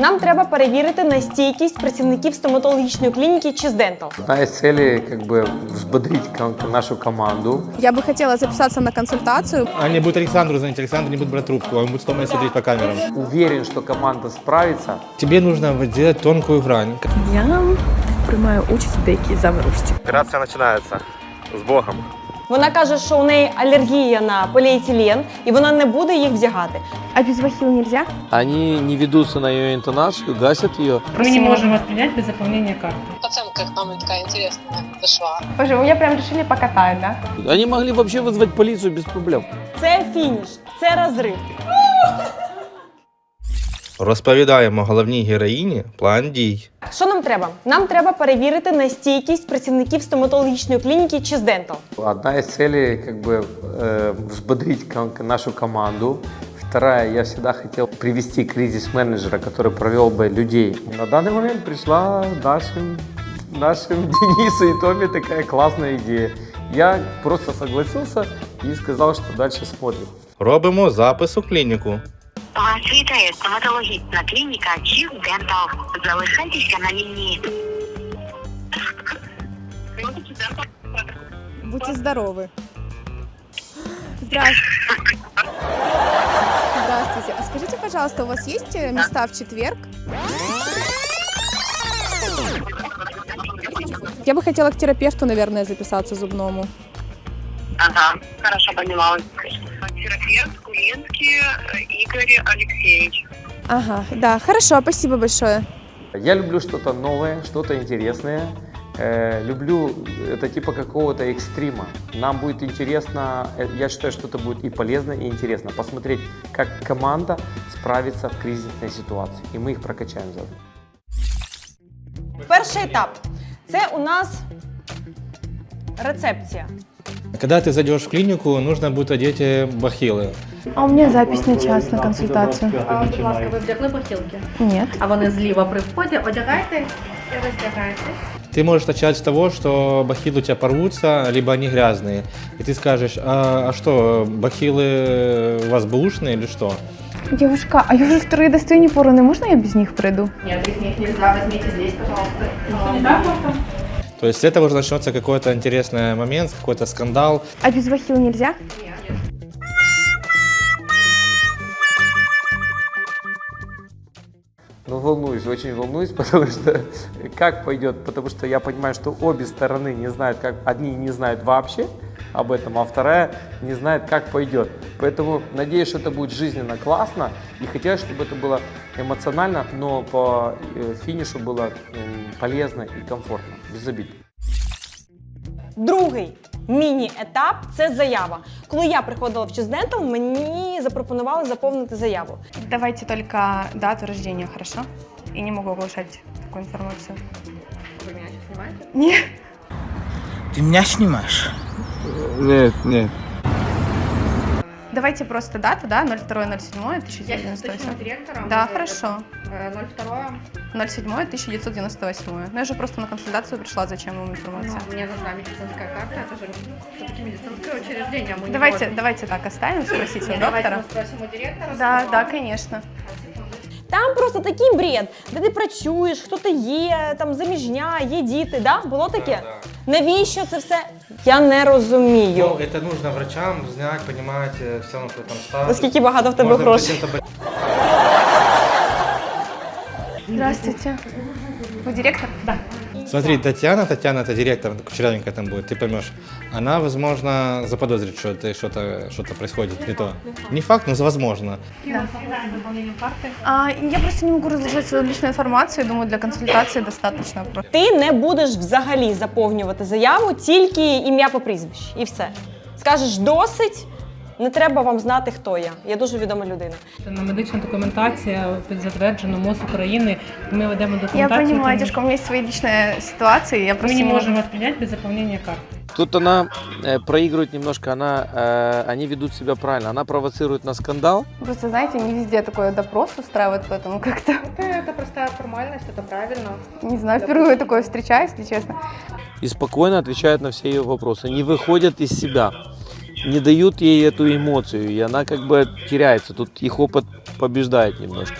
Нам треба перевірити на стійкість працівників стоматологічної клініки Чиздентал. Одна из целей как бы взбодрить кон- нашу команду. Я бы хотела записаться на консультацию. Они будут Александру звонить, Александр не будет брать трубку, он будет стоять смотреть по камерам. Уверен, что команда справится. Тебе нужно вот делать тонкую грань. Я приймаю участь в деякій завирусті. Операция начинается. С Богом. Вона каже, що у неї алергія на поліетилен, і вона не буде їх вдягати. А без бахил нельзя? Они не ведутся на ее интонацию, гасят ее. Мы не можем вас принять без заполнения карты. оценка к нам такая интересная зашла. Боже, вы меня прям решили покатать, да? Они могли вообще вызвать полицию без проблем. Це фініш, це розрив. Розповідаємо головній героїні план дій. Що нам треба? Нам треба перевірити на стійкість працівників стоматологічної клініки Чиздентал. Одна из целей как бы э, взбодрить кон- нашу команду. Вторая, я всегда хотел привести кризис-менеджера, который провел бы людей. На данный момент пришла нашим, нашим Денису и Томе такая классная идея. Я просто согласился и сказал, что дальше смотрим. Робимо запис у клініку. Вас вітає стоматологічна клініка Чів Дентал. Залишайтеся на лінії. Будьте здоровы. Здравствуйте. Здравствуйте. А скажите, пожалуйста, у вас есть э, места в четверг? Я бы хотела к терапевту, наверное, записаться зубному. Ага, хорошо поняла. Терапевт Кулинский Игорь Алексеевич. Ага, да, хорошо, спасибо большое. Я люблю что-то новое, что-то интересное. Э, люблю это типа какого-то экстрима. Нам будет интересно, э, я считаю, что это будет и полезно, и интересно посмотреть, как команда справится в кризисной ситуации. И мы их прокачаем заодно. Перший етап це у нас рецепція. Когда ты зайдешь в клинику, нужно будет одеть э, бахилы. А у меня запись на час на консультацию. А, будь ласка, ви вдягли бахілки? Нет. А вони зліва при вході. Одягайте і роздягайте. Ты можешь начать с того, что бахилы у тебя порвутся, либо они грязные. И ты скажешь, а, а что, бахилы у вас бэушные или что? Девушка, а я уже вторые достойные поры, не можно я без них пройду? Нет, без них нельзя. Возьмите здесь, пожалуйста. Что, не так просто? то есть с этого уже начнется какой-то интересный момент, какой-то скандал. А без бахил нельзя? Ну, волнуюсь, очень волнуюсь, потому что как пойдет, потому что я понимаю, что обе стороны не знают, как одни не знают вообще об этом, а вторая не знает, как пойдет. Поэтому надеюсь, что это будет жизненно классно и хотелось, чтобы это было эмоционально, но по э, финишу было полезно и комфортно, без обід. Другий міні-етап це заява. Коли я приходила в Чиздентал, мені запропонували заповнити заяву. Давайте только дату рождения, хорошо? І не могу оглашать такую информацию. Ви мене зараз знімаєте? Нет. Ты меня снимаешь? Нет, нет. Давайте просто дату, да, 02.07.1998. Я сейчас уточню директором. Да, Э, хорошо. э, 02. 07.1998. Ну, я же просто на консультацию пришла, зачем вам Ну, информация? мне нужна медицинская карта. Это же все-таки медицинское учреждение. Мы не Давайте, можем. давайте так оставим, спросите у давайте доктора. мы спросим у директора. Да, сначала. да, конечно. Там просто такий бред, де ти працюєш, хто ти є, там заміжня, є діти. Да? Було таке? Навіщо це все? Я не розумію. Ну, это нужно врачам знать, понимать, э, все равно, кто там статус. Наскільки багато в тебе Можно грошей? пациента бо- Здравствуйте. Вы директор? Да. Смотри, Татьяна, Татьяна, это директор, кучерявенькая там будет, ты поймешь. Она, возможно, заподозрит, что это что-то что происходит не то. Не факт, но возможно. Заполнением карты. А, я просто не могу разложить свою личную информацию. Думаю, для консультации достаточно. просто. Ти не будеш взагалі заповнювати заяву, тільки ім'я по прізвищу. І все. Скажеш досить, не треба вам знати, хто я. Я дуже відома людина. Це на медична документація під затверджено МОЗ України. Ми ведемо Я документацію. понимаю, тому девушка, у меня есть свои личные ситуации. Я Ми просто не не можемо могу. вас принять без заполнения карты. Тут она э, проигрывает немножко, она, э, они ведут себя правильно, она провоцирует на скандал, Просто, знаете, не везде такой допрос устраивают, поэтому как-то, Это, это простая формальность, это правильно. не знаю, впервые такое встречаюсь, если честно. и спокойно отвечают на все ее вопросы, не выходят из себя, не дают ей эту эмоцию, и она как бы теряется. Тут их опыт побеждает немножко.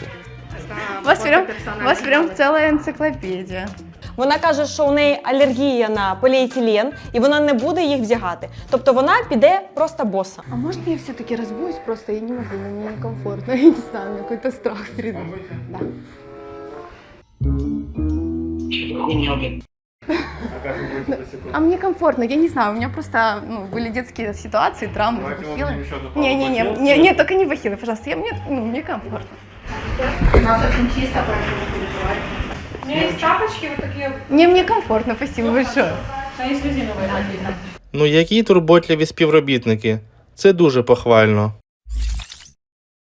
За У вас прям, у вас прям целая энциклопедия. Вона каже, що у неї алергія на поліетилен, і вона не буде їх вдягати. Тобто вона піде просто боса. А можно я все-таки разбуюсь? Просто я не могу, мне некомфортно. Я не знаю, у меня какой-то страх перед Да. А мне комфортно, я не знаю, у меня просто ну, были детские ситуации, травмы, бахилы. Не, не, не, не, не, только не бахилы, пожалуйста, я, мне, ну, мне комфортно. У меня есть тапочки вот такие, Не, мне комфортно, спасибо большое. а есть резиновые. Ну які турботливі співробітники. Це дуже похвально.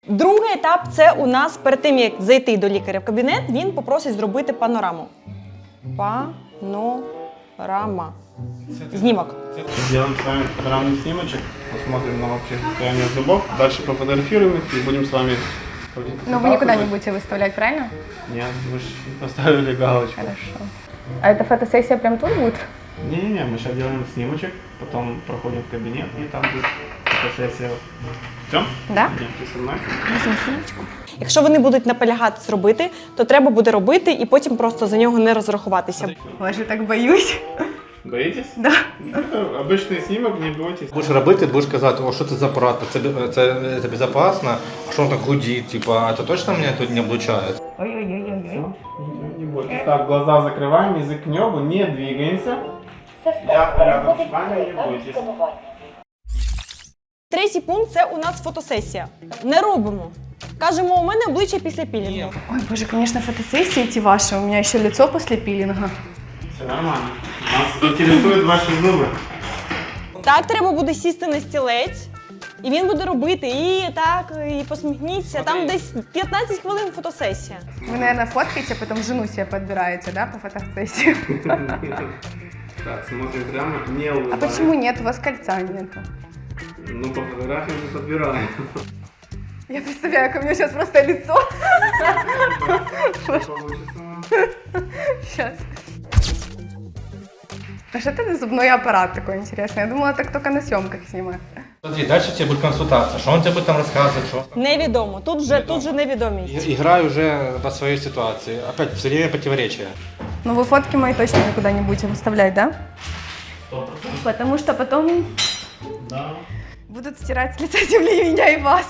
Другий етап це у нас перед тим, як зайти до лікаря в кабінет, він попросить зробити панораму. Панорама. Знімок. Сделаем с вами панорамный снимочек, посмотрим на общее состояние зубов. Дальше пофотографируем их и будем с вами проводить Но вы никуда не консультацию. будете выставлять, правильно? Нет, мы же поставили галочку. Хорошо. А эта фотосессия прям тут будет? Не-не-не, мы сейчас делаем снимочек, потом проходим в кабинет и там будет фотосессия. Все? Да? Идемте со мной. Якщо вони будуть наполягати зробити, то треба буде робити і потім просто за нього не розрахуватися. Ой, же так боюсь. Боитесь? Да. Это обычный снимок, не бойтесь. Будеш робити, будеш казати, о, що це за апарат, це, це, це безпечно, а що він так гудить, типа, а це точно мене тут не облучає? Ой-ой-ой-ой. Не бойтесь. Так, глаза закрываем, язык к небу, не двигаемся. Я рядом с вами, не бойтесь. Третій пункт це у нас фотосесія. Не робимо. Кажемо, у мене обличчя після пілінгу. Ой, боже, конечно, фотосессии эти ваши. У меня еще лицо после пилинга. Все нормально. Нас интересуют ваши зубы. Так треба буде сісти на стілець, і він буде робити і так, і посміхніться. Там десь 15 хвилин фотосесія. Вы, наверное, фоткаете, потом жену себе подбираете, да, по фотосессии? Так, смотрим прямо, не А улыбаемся. почему нет? У вас кольца нету. Ну, по фотографиям мы подбираем. Я представляю, как у меня сейчас просто лицо. Сейчас. А что это за зубной аппарат такой интересный? Я думала, так только на съемках снимают. Смотри, далі тебе буде консультація. Що він тебе буде там розказувати, що? Невідомо. Тут же, тут же невідомість. Играй уже по своей ситуации. Опять все время противоречия. Ну вы фотки мои точно никуда не будете выставлять, да? Потому что потом Да. будут стирать с лица земли меня и вас.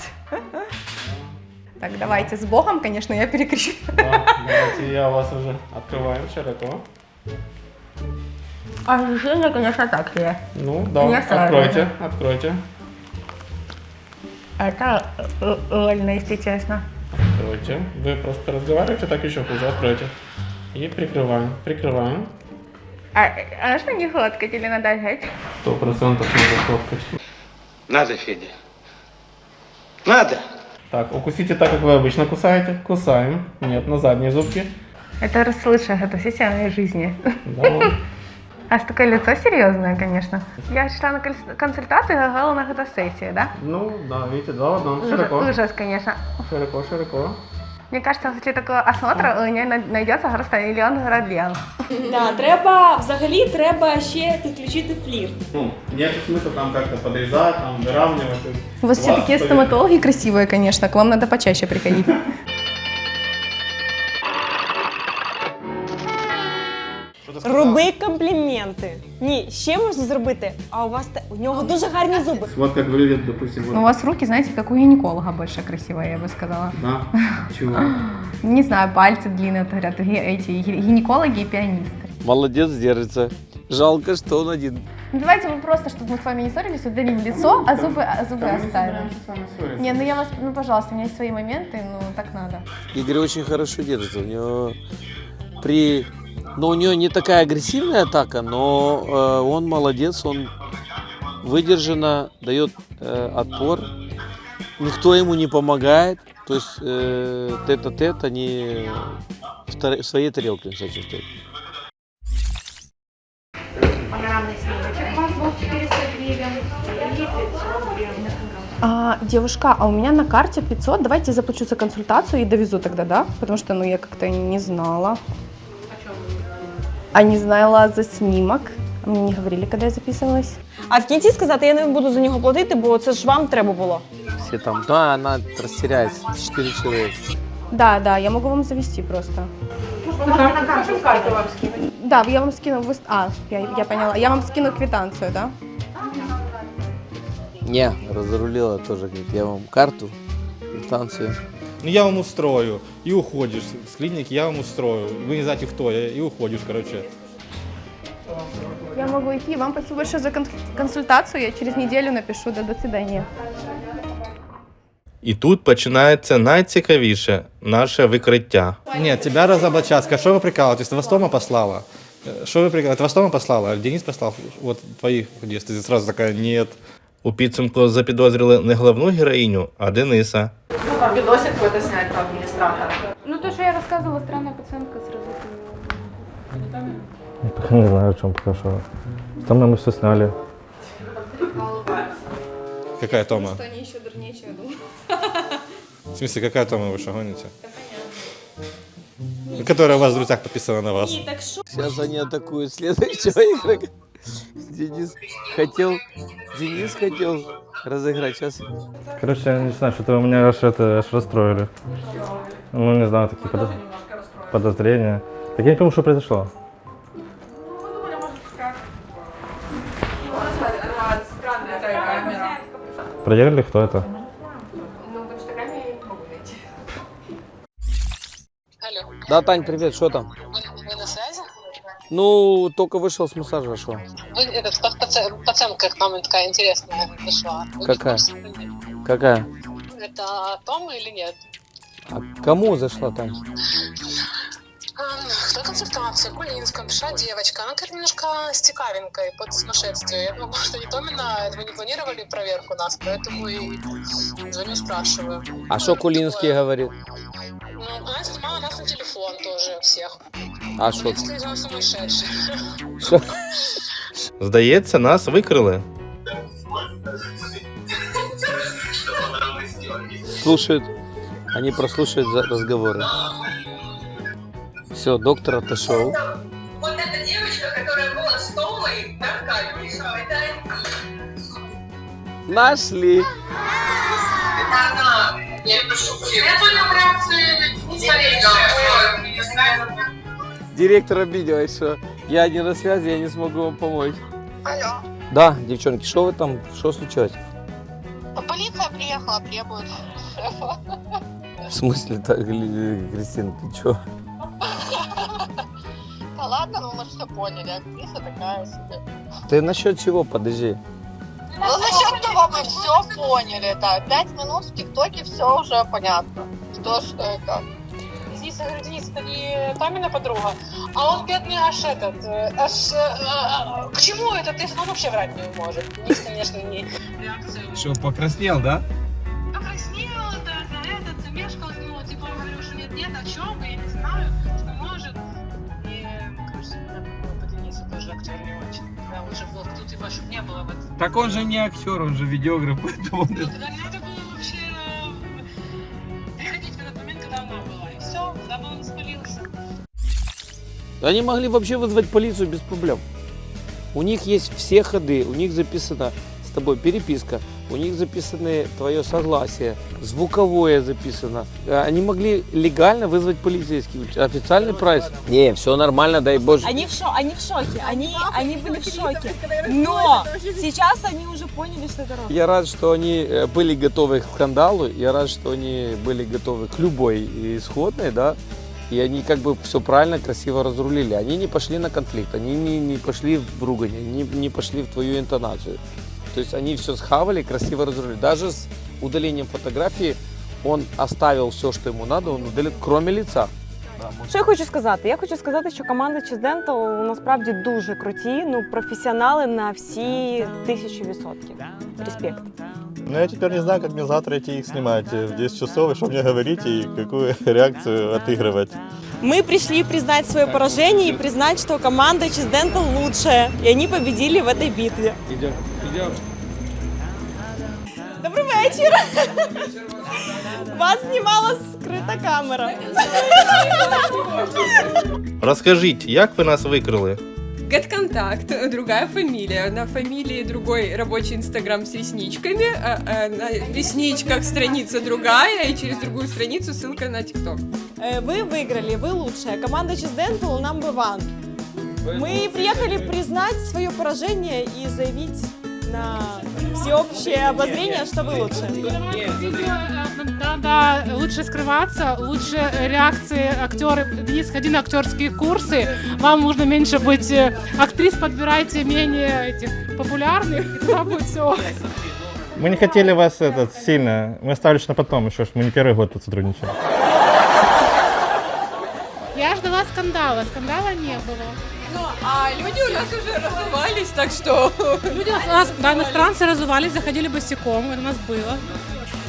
Так, давайте с Богом, конечно, я перекрещу. Да, давайте я вас уже открываем широко. Ощущение, конечно, так себе. Ну, да, сразу откройте, же. откройте. Это э, больно, если честно. Откройте. Вы просто разговариваете, так еще хуже. Откройте. И прикрываем. Прикрываем. А, а что не фоткать или надо взять? Сто процентов надо фоткать. Надо, Федя. Надо. Так, укусите так, как вы обычно кусаете. Кусаем. Нет, на задние зубки. Это расслышая фотосессия моей жизни. Да. А с такое лицо серьезное, конечно. Я шла на конс- консультацию, гагала на фотосессии, да? Ну, да, видите, два в одном. Ужас, Широко. ужас, конечно. Широко, широко. Мне кажется, после такого осмотра у меня на- найдется просто миллион проблем. Да, треба взагалі треба ще підключити флір. Ну, нет смысла там как-то подрезать, там выравнивать. то есть У вас все глаз такие стоит. стоматологи красивые, конечно. К вам надо почаще приходить. Роби компліменти. Ні, ще можна зробити. А у вас те- у нього дуже гарні зуби. Вот как выглядит, допустим, вот. У вас руки, знаете, как у гинеколога больше красивые, я бы сказала. Да. Чего? Не знаю, пальцы длинные, вот говорят, ге- эти ге- гинекологи и пианисты. Молодец, держится. Жалко, что он один. Ну, давайте мы просто, чтобы мы с вами не ссорились, удалим лицо, а зубы, а зубы Да мы не оставим. собираемся с вами ссориться. Не, ну я вас, ну пожалуйста, у меня есть свои моменты, ну так надо. Игорь очень хорошо держится. У него при... ну, у него не такая агрессивная атака, но э, он молодец, он выдержанно дает э, отпор. Никто ему не помогает. То есть э, тет-а-тет они в, в своей тарелке, случай. А, девушка, а у меня на карте 500, давайте заплачу за консультацию и довезу тогда, да? Потому что, ну, я как-то не знала. А не знала за снимок. Мне не говорили, когда я записывалась. А в кінці сказати, я не буду за нього платити, бо це ж вам треба було. Все там, да, она растеряется, четыре человека. Да, да, я могу вам завести просто. Да, я вам скину... вы- А, я, я поняла. Я вам скину квитанцию, да? Не, разрулила тоже, говорит, я вам карту, квитанцию. Ну я вам устрою, и уходишь с клиники, я вам устрою. Вы не знаете, кто я, и уходишь, короче. Я могу идти. Вам спасибо большое за кон- консультацию. Я через неделю напишу. Да, до свидания. І тут починається найцікавіше наше викриття. Нет, тебя разоблачат. Скажи, что вы прикалываетесь? Это Востома послала. Э, Что вы прикалываетесь? Это Востома послала? Или Денис послал? Вот твоих действий. Ты сразу такая, нет. У підсумку запідозрили не головну героїню, а Дениса. Видосик какой-то снять про администратора. Ну, то, что я рассказывала, странная пациентка сразу. Не знаю, о чем пока что. Там мы все сняли. Какая Тома? Что они еще дурнее, чем я думала. В смысле, какая Тома вы что гоните? Ну, Которая у вас в друзьях подписана на вас. Ні, так що? Сейчас они атакуют следующего игрока. Денис хотел, Денис хотел разыграть. Сейчас Короче, я не знаю, что-то у меня аж это аж расстроили. Ну, не знаю, такие подоз- подозрения. Так я не пойму, что произошло. Проверили, кто это? Да, Тань, привет, что там? вы, вы на связи? Ну, только вышел с массажа, что? Вы, этот, па- паци- пацанка к нам такая интересная зашла. Вы в Какая? Какая? Это Тома или нет? А кому зашла Тань? Ам, Кто консультация? Кулинская, пришла девочка. Она, говорит, немножко с под сумасшествие. Я думаю, что не Томина, вы не планировали проверку нас, поэтому и звоню, спрашиваю. А что Кулинский говорит? Ну, она снимала нас на телефон тоже всех. А что? Кулинский, видимо, сумасшедший. Что? Здається, нас викрили. Слушают, они прослушают за- разговоры. Все, доктор отошел. Вот эта девочка, которая была с Томой, Аркадьевичем, это Нашли. Это она. Я Я понял реакцию. Директор обиделась, что я не на связи, я не смогу вам помочь. Алло. Да, девчонки, что вы там, что случилось? Полиция приехала, требует. В смысле так, Кристина, ты чё? Да ладно, ну мы все поняли, актриса такая себе. Ты насчет чего, подожди? Ну, насчет того мы все поняли, да. Пять минут в ТикТоке все уже понятно. Что, что и как. Это не Тамина подруга, а он бедный аж этот, аж... э, э, к чему это? Ты он вообще врать не может. Денис, конечно, не реакцию. Что, покраснел, да? Покраснел, да, за этот, замешкался, ну, типа, говорю, что нет-нет, о чем, я не знаю, что может. И, кажется, по Денису тоже актер не очень. Да, лучше было, тут типа, чтобы не было в этом. Так он же не актер, он же видеограф, поэтому... Ну, тогда надо Они могли вообще вызвать полицию без проблем. У них есть все ходы, у них записана с тобой переписка, у них записаны твое согласие, звуковое записано. Э, Они могли легально вызвать полицейский, официальный прайс. Не, все нормально, дай боже. Они в, шо... они в шоке, они, они были в шоке. Но сейчас они уже поняли, что это. Я рад, что они э, были готовы к скандалу, я рад, что они были готовы к любой исходной, да, и они как бы все правильно, красиво разрулили. Они не пошли на конфликт, они не, не пошли в ругань, они не пошли в твою интонацию. То есть они все схавали, красиво разрулили. Даже с удалением фотографии он оставил все, что ему надо, он удалил, кроме лица. Що я хочу сказати? Я хочу сказати, що команда Cheese Dental насправді дуже круті, ну професіонали на всі тисячу відсотків. Респект. Ну, я теперь не знаю, как мне завтра идти их снимать в 10 часов, и что мне говорить, и какую реакцию отыгрывать. Мы пришли признать свое поражение и признать, что команда Cheese Dental лучшая, и они победили в этой битве. Идем, идем. Добрий вечір! Вас знімала скрита камера. Розкажіть, як ви нас викрили? Get-контакт, другая фамилия. На фамилии другой рабочий инстаграм с ресничками, а, а на ресничках страница другая, и через другую страницу ссылка на ТикТок. Э, Вы выиграли, вы лучшая. Команда Cheese Dental number one. Мы приехали признать свое поражение и заявить на всеобщее обозрение, что вы лучше. Надо лучше скрываться, лучше реакции актеры. Денис, ходи на актерские курсы. Вам нужно меньше быть э, актрис, подбирайте менее этих популярных, и тогда будет все. Мы не хотели вас этот сильно, мы оставили что на потом еще, что мы не первый год тут сотрудничаем. Я ждала скандала, скандала не было. Ну, а люди у нас уже разувались, так что... Люди у нас, да, иностранцы разувались, заходили босиком, это у нас было.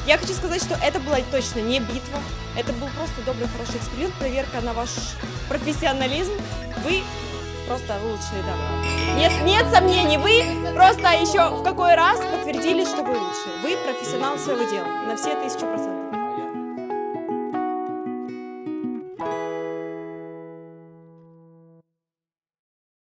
Я хочу сказать, что это была точно не битва. Это был просто добрый, хороший эксперимент, проверка на ваш профессионализм. Вы просто лучшие, да. Нет, нет сомнений, вы просто еще в какой раз подтвердили, что вы лучшие. Вы профессионал своего дела на все тысячу процентов.